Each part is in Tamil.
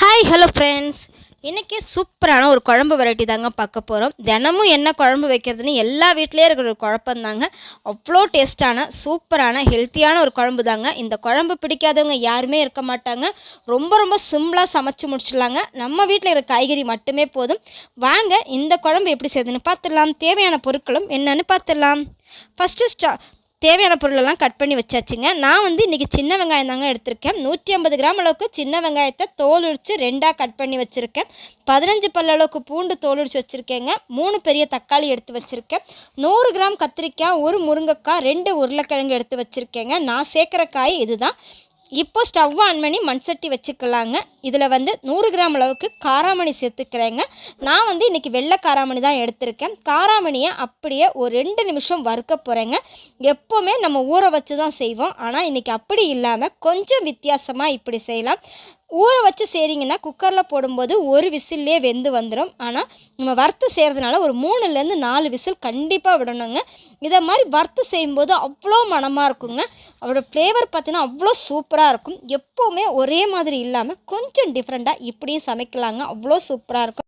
ஹாய் ஹலோ ஃப்ரெண்ட்ஸ் இன்றைக்கி சூப்பரான ஒரு குழம்பு வெரைட்டி தாங்க பார்க்க போகிறோம் தினமும் என்ன குழம்பு வைக்கிறதுன்னு எல்லா வீட்லேயே இருக்கிற ஒரு குழப்பம் தாங்க. அவ்வளோ டேஸ்ட்டான சூப்பரான ஹெல்த்தியான ஒரு குழம்பு தாங்க. இந்த குழம்பு பிடிக்காதவங்க யாருமே இருக்க மாட்டாங்க. ரொம்ப ரொம்ப சிம்பிளாக சமைச்சு முடிச்சிடலாங்க. நம்ம வீட்டில் இருக்கிற காய்கறி மட்டுமே போதும். வாங்க இந்த குழம்பு எப்படி செய்யுதுன்னு பார்த்துடலாம். தேவையான பொருட்களும் என்னன்னு பார்த்துடலாம். ஃபஸ்ட்டு ஸ்டா தேவையான பொருளெல்லாம் கட் பண்ணி வச்சாச்சுங்க. நான் வந்து இன்றைக்கி சின்ன வெங்காயம் தாங்க எடுத்திருக்கேன். நூற்றி ஐம்பது கிராம் அளவுக்கு சின்ன வெங்காயத்தை தோல் உரித்து ரெண்டாக கட் பண்ணி வச்சுருக்கேன். பதினஞ்சு பல்ல அளவுக்கு பூண்டு தோல் உரித்து வச்சுருக்கேங்க. மூணு பெரிய தக்காளி எடுத்து வச்சுருக்கேன். நூறு கிராம் கத்திரிக்காய் ஒரு முருங்கைக்காய் ரெண்டு உருளைக்கிழங்கு எடுத்து வச்சுருக்கேங்க. நான் சேர்க்குற காய் இதுதான். இப்போ ஸ்டவ் ஆன் பண்ணி மண் சட்டி வச்சுக்கலாங்க. இதில் வந்து நூறு கிராம் அளவுக்கு காராமணி சேர்த்துக்கிறேங்க. நான் வந்து இன்றைக்கி வெள்ளை காராமணி தான் எடுத்திருக்கேன். காராமணியை அப்படியே ஒரு ரெண்டு நிமிஷம் வறுக்க போகிறேங்க எப்போவுமே நம்ம ஊற வச்சு தான் செய்வோம். ஆனால் இன்றைக்கி அப்படி இல்லாமல் கொஞ்சம் வித்தியாசமாக இப்படி செய்யலாம். ஊற வச்சு செய்கிறீங்கன்னா குக்கரில் போடும்போது ஒரு விசில்லே வெந்து வந்துடும் ஆனால் நம்ம வறுத்து செய்கிறதுனால ஒரு மூணுலேருந்து நாலு விசில் கண்டிப்பாக விடணுங்க. இதை மாதிரி வறுத்து செய்யும்போது அவ்வளோ மணமாக இருக்குங்க. அவரோட ஃப்ளேவர் பார்த்தீங்கன்னா அவ்வளோ சூப்பராக இருக்கும். எப்போவுமே ஒரே மாதிரி இல்லாமல் கொஞ்சம் கொஞ்சம் டிஃப்ரெண்ட்டாக இப்படியும் சமைக்கலாங்க. அவ்வளோ சூப்பராக இருக்கும்.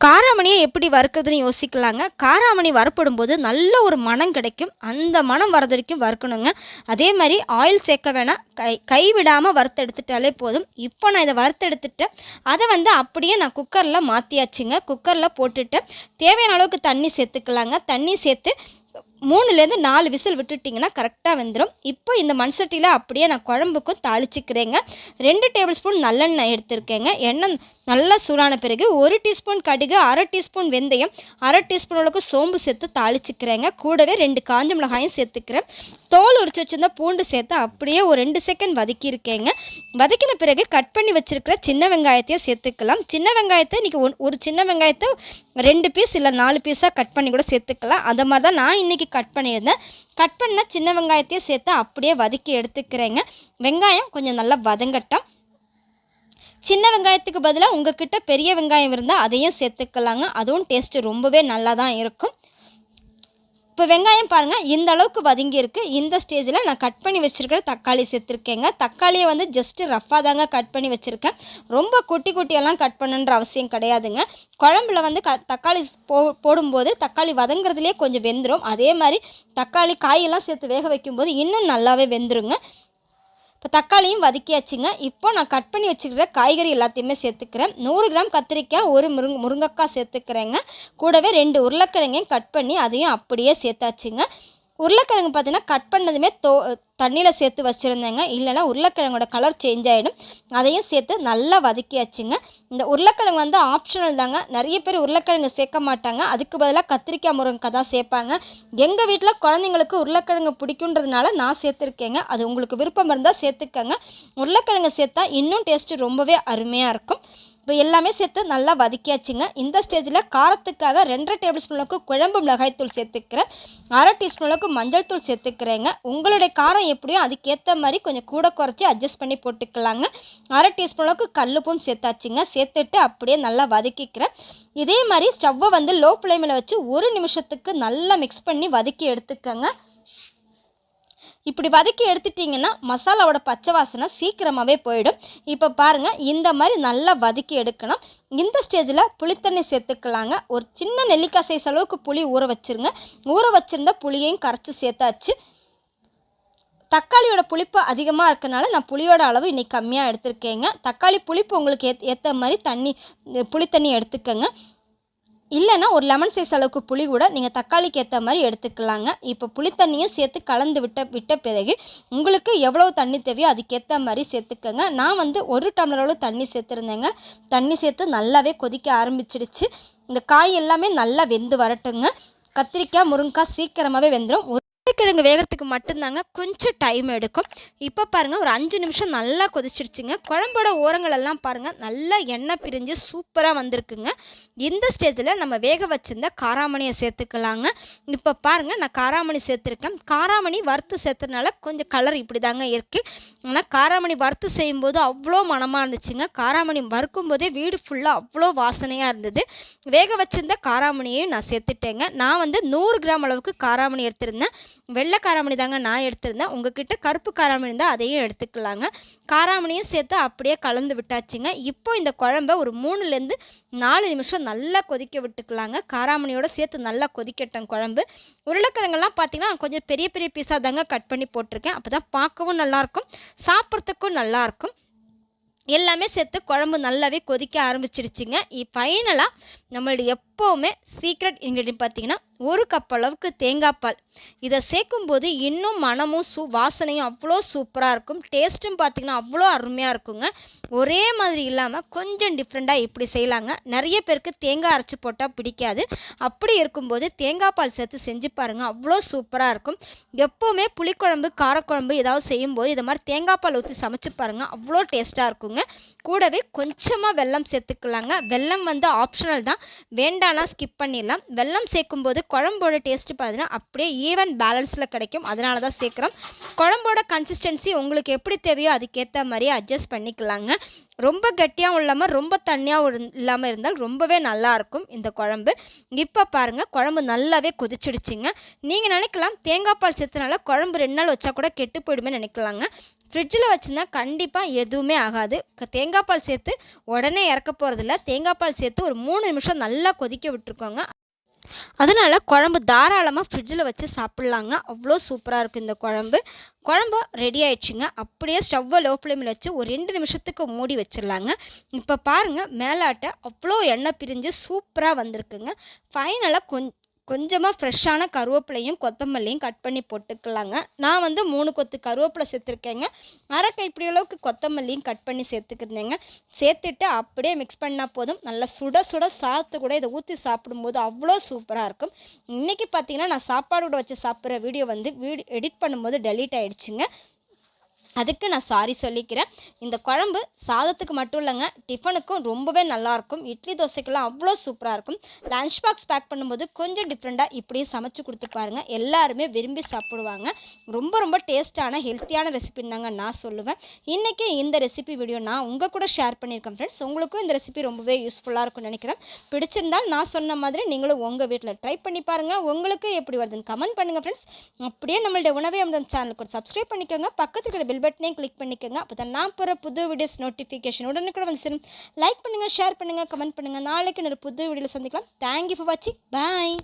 காராமணியை எப்படி வறுக்கிறதுன்னு யோசிக்கலாங்க. காராமணி வறுப்படும்போது நல்ல ஒரு மனம் கிடைக்கும். அந்த மனம் வரது வரைக்கும் வறுக்கணுங்க. அதே மாதிரி ஆயில் சேர்க்க வேணாம். கை கைவிடாமல் வறுத்து எடுத்துட்டாலே போதும். இப்போ நான் இதை வறுத்தெடுத்துட்டேன் அதை வந்து அப்படியே நான் குக்கரில் மாற்றியாச்சுங்க குக்கரில் போட்டுட்டு தேவையான அளவுக்கு தண்ணி சேர்த்துக்கலாங்க. தண்ணி சேர்த்து மூணுலேருந்து நாலு விசில் விட்டுட்டிங்கன்னா கரெக்டாக வெந்துடும் இப்போ இந்த மண் சட்டியில் அப்படியே நான் குழம்புக்கும் தாளிச்சிக்கிறேங்க. ரெண்டு டேபிள் ஸ்பூன் நல்லெண்ணெய் எடுத்திருக்கேங்க. எண்ணெய் நல்லா சூடான பிறகு ஒரு டீஸ்பூன் கடுகு அரை டீஸ்பூன் வெந்தயம் அரை டீஸ்பூன் அளவுக்கு சோம்பு சேர்த்து தாளிச்சிக்கிறேங்க. கூடவே ரெண்டு காஞ்ச மிளகாயும் சேர்த்துக்கிறேன். தோல் உரிச்சு வச்சுருந்தா பூண்டு சேர்த்து அப்படியே ஒரு ரெண்டு செகண்ட் வதக்கியிருக்கேங்க. வதக்கின பிறகு கட் பண்ணி வச்சுருக்கிற சின்ன வெங்காயத்தையும் சேர்த்துக்கலாம். சின்ன வெங்காயத்தை இன்றைக்கி ஒன் ஒரு சின்ன வெங்காயத்தை ரெண்டு பீஸ் இல்லை நாலு பீஸாக கட் பண்ணி கூட சேர்த்துக்கலாம். அந்த மாதிரி தான் நான் இன்றைக்கி கட் பண்ணியிருந்தேன். கட் பண்ண சின்ன வெங்காயத்தையும் சேர்த்து அப்படியே வதக்கி எடுத்துக்கிறேங்க. வெங்காயம் கொஞ்சம் நல்லா வதங்கட்டும். சின்ன வெங்காயத்துக்கு பதிலாக உங்ககிட்ட பெரிய வெங்காயம் இருந்தால் அதையும் சேர்த்துக்கலாங்க. அதுவும் டேஸ்ட்டு ரொம்பவே நல்லா தான் இருக்கும். இப்போ வெங்காயம் பாருங்கள் இந்த அளவுக்கு வதங்கி இந்த ஸ்டேஜில் நான் கட் பண்ணி வச்சுருக்கிற தக்காளி சேர்த்துருக்கேங்க. தக்காளியை வந்து ஜஸ்ட்டு ரஃப்பாக தாங்க கட் பண்ணி வச்சுருக்கேன். ரொம்ப குட்டி குட்டியெல்லாம் கட் பண்ணுன்ற அவசியம் கிடையாதுங்க. குழம்புல வந்து க தக்காளி போ போடும்போது தக்காளி வதங்குறதுலேயே கொஞ்சம் வெந்துடும் அதே மாதிரி தக்காளி காயெல்லாம் சேர்த்து வேக வைக்கும்போது இன்னும் நல்லாவே வெந்துருங்க. இப்போ தக்காளியும் வதக்கியாச்சுங்க. இப்போ நான் கட் பண்ணி வச்சுக்கிற காய்கறி எல்லாத்தையுமே சேர்த்துக்கிறேன். நூறு கிராம் கத்திரிக்காய் ஒரு முருங் முருங்கைக்காய் சேர்த்துக்கிறேங்க. கூடவே ரெண்டு உருளைக்கிழங்கையும் கட் பண்ணி அதையும் அப்படியே சேர்த்தாச்சுங்க. உருளைக்கிழங்கு பார்த்தீங்கன்னா கட் பண்ணதுமே தோ தண்ணியில் சேர்த்து வச்சுருந்தேங்க. இல்லைனா உருளைக்கிழங்கோட கலர் சேஞ்ச் ஆகிடும் அதையும் சேர்த்து நல்லா வதக்கியாச்சுங்க. இந்த உருளைக்கிழங்கு வந்து ஆப்ஷனல் தாங்க. நிறைய பேர் உருளைக்கிழங்கு சேர்க்க மாட்டாங்க. அதுக்கு பதிலாக கத்திரிக்காய் முருங்கக்காய் தான் சேர்ப்பாங்க. எங்கள் வீட்டில் குழந்தைங்களுக்கு உருளைக்கிழங்கு பிடிக்குன்றதுனால நான் சேர்த்துருக்கேங்க. அது உங்களுக்கு விருப்பம் இருந்தால் சேர்த்துக்கங்க. உருளைக்கிழங்கு சேர்த்தா இன்னும் டேஸ்ட்டு ரொம்பவே அருமையாக இருக்கும். இப்போ எல்லாமே சேர்த்து நல்லா வதக்கியாச்சுங்க. இந்த ஸ்டேஜில் காரத்துக்காக ரெண்டரை டேபிள் ஸ்பூனுக்கு குழம்பு மிளகாய்த்தூள் சேர்த்துக்கிறேன். அரை டீஸ்பூனுக்கு மஞ்சள் தூள் சேர்த்துக்கிறேங்க. உங்களுடைய காரம் எப்படியோ அதுக்கேற்ற மாதிரி கொஞ்சம் கூட குறைச்சி அட்ஜஸ்ட் பண்ணி போட்டுக்கலாங்க. அரை டீஸ்பூனுக்கு கல்லுப்பும் சேர்த்தாச்சுங்க. சேர்த்துட்டு அப்படியே நல்லா வதக்கிக்கிறேன். இதே மாதிரி ஸ்டவ்வை வந்து லோ ஃப்ளேமில் வச்சு ஒரு நிமிஷத்துக்கு நல்லா மிக்ஸ் பண்ணி வதக்கி எடுத்துக்கோங்க. இப்படி வதக்கி எடுத்துட்டிங்கன்னா மசாலாவோட பச்சை வாசனை சீக்கிரமாகவே போயிடும். இப்போ பாருங்கள் இந்த மாதிரி நல்லா வதக்கி எடுக்கணும். இந்த ஸ்டேஜில் புளித்தண்ணி சேர்த்துக்கலாங்க. ஒரு சின்ன நெல்லிக்காய் சைஸ் அளவுக்கு புளி ஊற வச்சுருங்க. ஊற வச்சுருந்த புளியையும் கரைச்சி சேர்த்தாச்சு. தக்காளியோட புளிப்பு அதிகமாக இருக்கனால நான் புளியோட அளவு இன்றைக்கி கம்மியாக எடுத்திருக்கேங்க. தக்காளி புளிப்பு உங்களுக்கு ஏத் ஏற்ற மாதிரி தண்ணி புளித்தண்ணி எடுத்துக்கோங்க. இல்லைன்னா ஒரு லெமன் சைஸ் அளவுக்கு புளி கூட நீங்கள் தக்காளிக்கு ஏற்ற மாதிரி எடுத்துக்கலாங்க. இப்போ புளி தண்ணியும் சேர்த்து கலந்து விட்ட விட்ட பிறகு உங்களுக்கு எவ்வளோ தண்ணி தேவையோ அதுக்கேற்ற மாதிரி சேர்த்துக்கோங்க. நான் வந்து ஒரு டம்ளர் அளவு தண்ணி சேர்த்துருந்தேங்க. தண்ணி சேர்த்து நல்லாவே கொதிக்க ஆரம்பிச்சிடுச்சு. இந்த காய் எல்லாமே நல்லா வெந்து வரட்டுங்க. கத்திரிக்காய் முருங்கைக்காய் சீக்கிரமாகவே வெந்துடும் உருளைக்கிழங்கு வேகிறதுக்கு மட்டும்தாங்க கொஞ்சம் டைம் எடுக்கும். இப்போ பாருங்கள் ஒரு அஞ்சு நிமிஷம் நல்லா கொதிச்சிருச்சுங்க. குழம்போட ஓரங்களெல்லாம் பாருங்கள் நல்லா எண்ணெய் பிரிஞ்சு சூப்பராக வந்திருக்குங்க. இந்த ஸ்டேஜில் நம்ம வேக வச்சிருந்த காராமணியை சேர்த்துக்கலாங்க. இப்போ பாருங்கள் நான் காராமணி சேர்த்துருக்கேன். காராமணி வறுத்து சேர்த்ததுனால கொஞ்சம் கலர் இப்படி தாங்க இருக்குது ஆனால் காராமணி வறுத்து செய்யும்போது அவ்வளோ மனமாக இருந்துச்சுங்க. காராமணி வறுக்கும் போதே வீடு ஃபுல்லாக அவ்வளோ வாசனையாக இருந்தது. வேக வச்சிருந்த காராமணியையும் நான் சேர்த்துட்டேங்க. நான் வந்து நூறு கிராம் அளவுக்கு காராமணி எடுத்திருந்தேன். வெள்ளை காராமணி தாங்க நான் எடுத்திருந்தேன். உங்ககிட்ட கருப்பு காராமணி இருந்தால் அதையும் எடுத்துக்கலாங்க. காராமணியும் சேர்த்து அப்படியே கலந்து விட்டாச்சுங்க. இப்போ இந்த குழம்ப ஒரு மூணுலேருந்து நாலு நிமிஷம் நல்லா கொதிக்க விட்டுக்கலாங்க. காராமணியோட சேர்த்து நல்லா கொதிக்கட்டும் குழம்பு. உருளைக்கிழங்கெல்லாம் பார்த்திங்கன்னா கொஞ்சம் பெரிய பெரிய பீஸாக தாங்க கட் பண்ணி போட்டிருக்கேன். அப்போ தான் பார்க்கவும் நல்லாயிருக்கும். சாப்பிட்றதுக்கும் நல்லாயிருக்கும். எல்லாமே சேர்த்து குழம்பு நல்லாவே கொதிக்க ஆரம்பிச்சிடுச்சுங்க. ஃபைனலாக நம்மளுடைய எப்போவுமே சீக்ரெட் இன்க்ரீடியன்ட் பார்த்தீங்கன்னா ஒரு கப் அளவுக்கு தேங்காய் பால். இதை சேர்க்கும்போது இன்னும் மனமும் சூ வாசனையும் அவ்வளோ சூப்பராக இருக்கும். டேஸ்ட்டும் பார்த்திங்கன்னா அவ்வளோ அருமையாக இருக்குங்க. ஒரே மாதிரி இல்லாமல் கொஞ்சம் டிஃப்ரெண்ட்டாக இப்படி செய்யலாங்க. நிறைய பேருக்கு தேங்காய் அரைச்சி போட்டால் பிடிக்காது. அப்படி இருக்கும்போது தேங்காய் பால் சேர்த்து செஞ்சு பாருங்கள் அவ்வளோ சூப்பராக இருக்கும். எப்போவுமே புளிக்குழம்பு காரக்குழம்பு ஏதாவது செய்யும்போது இதை மாதிரி தேங்காய் பால் ஊற்றி சமைச்சு பாருங்கள் அவ்வளோ டேஸ்ட்டாக இருக்குங்க. கூடவே கொஞ்சமாக வெல்லம் சேர்த்துக்கலாங்க. வெல்லம் வந்து ஆப்ஷனல் தான். வேண்டாம் வேண்டானா ஸ்கிப் பண்ணிடலாம். வெல்லம் சேர்க்கும்போது குழம்போட டேஸ்ட்டு பார்த்தீங்கன்னா அப்படியே ஈவன் பேலன்ஸில் கிடைக்கும். அதனால தான் சேர்க்குறோம். குழம்போட கன்சிஸ்டன்சி உங்களுக்கு எப்படி தேவையோ அதுக்கேற்ற மாதிரியே அட்ஜஸ்ட் பண்ணிக்கலாங்க. ரொம்ப கட்டியாகவும் இல்லாமல் ரொம்ப தண்ணியாகவும் இல்லாமல் இருந்தால் ரொம்பவே நல்லாயிருக்கும் இந்த குழம்பு. இப்போ பாருங்கள் குழம்பு நல்லாவே கொதிச்சிடுச்சிங்க. நீங்கள் நினைக்கலாம் தேங்காய் பால் சேர்த்தனால குழம்பு ரெண்டு நாள் வச்சா கூட கெட்டு போயிடுமே நினைக்கலாங்க. ஃப்ரிட்ஜில் வச்சுருந்தா கண்டிப்பாக எதுவுமே ஆகாது. தேங்காய் பால் சேர்த்து உடனே இறக்க போகிறதில்ல தேங்காய் பால் சேர்த்து ஒரு மூணு நிமிஷம் நல்லா கொதிக்க விட்டுருக்கோங்க. அதனால் குழம்பு தாராளமாக ஃப்ரிட்ஜில் வச்சு சாப்பிட்லாங்க. அவ்வளோ சூப்பராக இருக்கும் இந்த குழம்பு. குழம்பு ரெடி ஆயிடுச்சுங்க. அப்படியே ஸ்டவ்வை லோ ஃப்ளேமில் வச்சு ஒரு ரெண்டு நிமிஷத்துக்கு மூடி வச்சிடலாங்க. இப்போ பாருங்கள் மேலாட்ட அவ்வளோ எண்ணெய் பிரிஞ்சு சூப்பராக வந்திருக்குங்க. ஃபைனலாக கொஞ்சம் கொஞ்சமாக ஃப்ரெஷ்ஷான கருவேப்பிலையும் கொத்தமல்லியும் கட் பண்ணி போட்டுக்கலாங்க. நான் வந்து மூணு கொத்து கருவேப்பிலை சேர்த்துருக்கேங்க. அரை கைப்பிடி அளவுக்கு கொத்தமல்லியும் கட் பண்ணி சேர்த்துக்கிருந்தேங்க. சேர்த்துட்டு அப்படியே மிக்ஸ் பண்ணால் போதும். நல்லா சுட சுட சாத்து கூட இதை ஊற்றி சாப்பிடும்போது அவ்வளோ சூப்பராக இருக்கும். இன்றைக்கி பார்த்தீங்கன்னா நான் சாப்பாடு கூட வச்சு சாப்பிட்ற வீடியோ வந்து வீடியோ எடிட் பண்ணும்போது டெலீட் ஆகிடுச்சுங்க அதுக்கு நான் சாரி சொல்லிக்கிறேன். இந்த குழம்பு சாதத்துக்கு மட்டும் இல்லைங்க டிஃபனுக்கும் ரொம்பவே நல்லாயிருக்கும். இட்லி தோசைக்கெல்லாம் அவ்வளோ சூப்பராக இருக்கும் லன்ச் பாக்ஸ் பேக் பண்ணும்போது கொஞ்சம் டிஃப்ரெண்ட்டாக இப்படியே சமைச்சு கொடுத்து பாருங்கள் எல்லாருமே விரும்பி சாப்பிடுவாங்க. ரொம்ப ரொம்ப டேஸ்ட்டான ஹெல்த்தியான ரெசிபின்னு தாங்க நான் சொல்லுவேன். இன்றைக்கி இந்த ரெசிபி வீடியோ நான் உங்கள் கூட ஷேர் பண்ணியிருக்கேன் ஃப்ரெண்ட்ஸ் உங்களுக்கும் இந்த ரெசிபி ரொம்பவே யூஸ்ஃபுல்லாக இருக்கும்னு நினைக்கிறேன். பிடிச்சிருந்தால் நான் சொன்ன மாதிரி நீங்களும் உங்கள் வீட்டில் ட்ரை பண்ணி பாருங்கள் உங்களுக்கு எப்படி வருதுன்னு கமெண்ட் பண்ணுங்கள் ஃப்ரெண்ட்ஸ் அப்படியே நம்மளுடைய உணவை அமிர்தம் சேனலுக்கு சப்ஸ்கிரைப் பண்ணிக்கோங்க. பக்கத்தில் பில் பட்டனையும் கிளிக் பண்ணிக்கோங்க. அப்போ தான் நான் போகிற புது வீடியோஸ் நோட்டிஃபிகேஷன் உடனுக்குடன் வந்து சேரும். லைக் பண்ணுங்கள் ஷேர் பண்ணுங்கள் கமெண்ட் பண்ணுங்கள் நாளைக்கு ஒரு புது வீடியோவில் சந்திக்கலாம். தேங்க்யூ ஃபார் வாட்சிங் பாய்